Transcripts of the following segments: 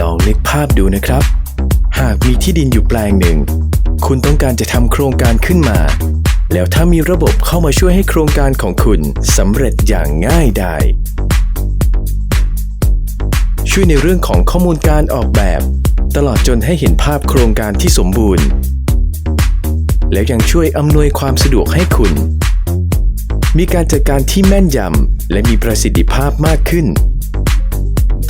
ลองนึกภาพดูนะครับ หากมีที่ดินอยู่แปลงหนึ่ง คุณต้องการจะทำโครงการขึ้นมา แล้วถ้ามีระบบเข้ามาช่วยให้โครงการของคุณสำเร็จอย่างง่ายไดายช่วยในเรื่องของข้อมูลการออกแบบ ตลอดจนให้เห็นภาพโครงการที่สมบูรณ์ แล้วยังช่วยอำนวยความสะดวกให้คุณ มีการจัดการที่แม่นยำและมีประสิทธิภาพมากขึ้น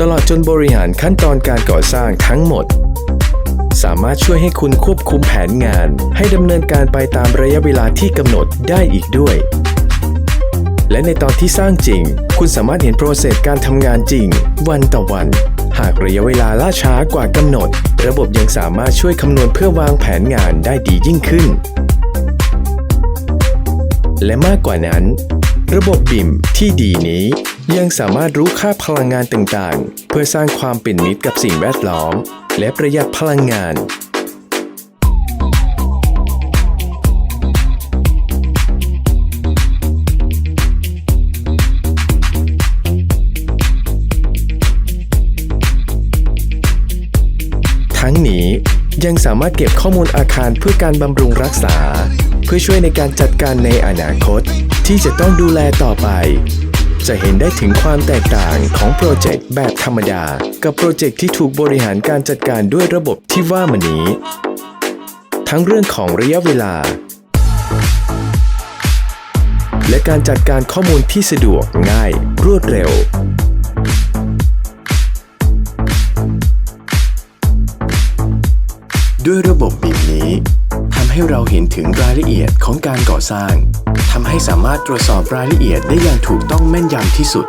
ตลอดจนบริหารขั้นตอนการก่อสร้างทั้งหมด สามารถช่วยให้คุณควบคุมแผนงาน ให้ดำเนินการไปตามระยะเวลาที่กำหนดได้อีกด้วย และในตอนที่สร้างจริง คุณสามารถเห็นโปรเซสการทำงานจริง วันต่อวัน หากระยะเวลาล่าช้ากว่ากำหนด ระบบยังสามารถช่วยคำนวณเพื่อวางแผนงานได้ดียิ่งขึ้น และมากกว่านั้น ระบบบิมที่ดีนี้ ยังสามารถรู้ค่าพลังงานต่างๆ เพื่อสร้างความเป็นมิตรกับสิ่งแวดล้อม และประหยัดพลังงาน ทั้งนี้ยังสามารถเก็บข้อมูลอาคารเพื่อการบำรุงรักษา เพื่อช่วยในการจัดการในอนาคต ที่จะต้องดูแลต่อไป จะเห็นได้ถึงความแตกต่างของโปรเจกต์แบบธรรมดา กับโปรเจกต์ที่ถูกบริหารการจัดการด้วยระบบที่ว่ามานี้ ทั้งเรื่องของระยะเวลา และการจัดการข้อมูลที่สะดวกง่าย รวดเร็วด้วยระบบแบีมนี้ ให้เราเห็นถึงรายละเอียดของการก่อสร้างทำให้สามารถตรวจสอบรายละเอียดได้อย่างถูกต้องแม่นยำที่สุด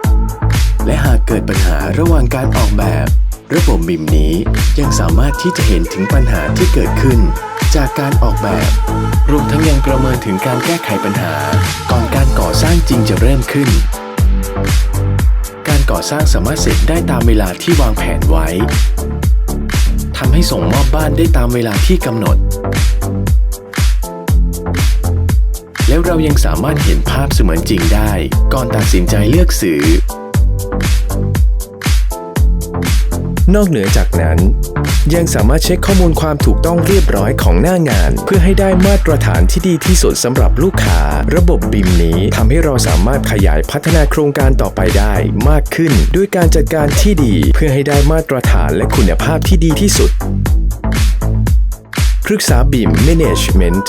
และหากเกิดปัญหาระหว่างการออกแบบ ระบบบิมนี้ยังสามารถที่จะเห็นถึงปัญหาที่เกิดขึ้น จากการออกแบบ รวมทั้งยังประเมินถึงการแก้ไขปัญหา ก่อนการก่อสร้างจริงจะเริ่มขึ้น การก่อสร้างสามารถเสร็จได้ตามเวลาที่วางแผนไว้ทำให้ส่งมอบบ้านได้ตามเวลาที่กำหนด แล้วเรายังสามารถเห็นภาพเสมือนจริงได้ ก่อนตัดสินใจเลือกซื้อนอกเหนือจากนั้น ยังสามารถเช็คข้อมูลความถูกต้องเรียบร้อยของหน้างาน เพื่อให้ได้มาตรฐานที่ดีที่สุดสำหรับลูกค้า ระบบบิมนี้ทำให้เราสามารถขยายพัฒนาโครงการต่อไปได้มากขึ้น ด้วยการจัดการที่ดี เพื่อให้ได้มาตรฐานและคุณภาพที่ดีที่สุดปรึกษาบิม Management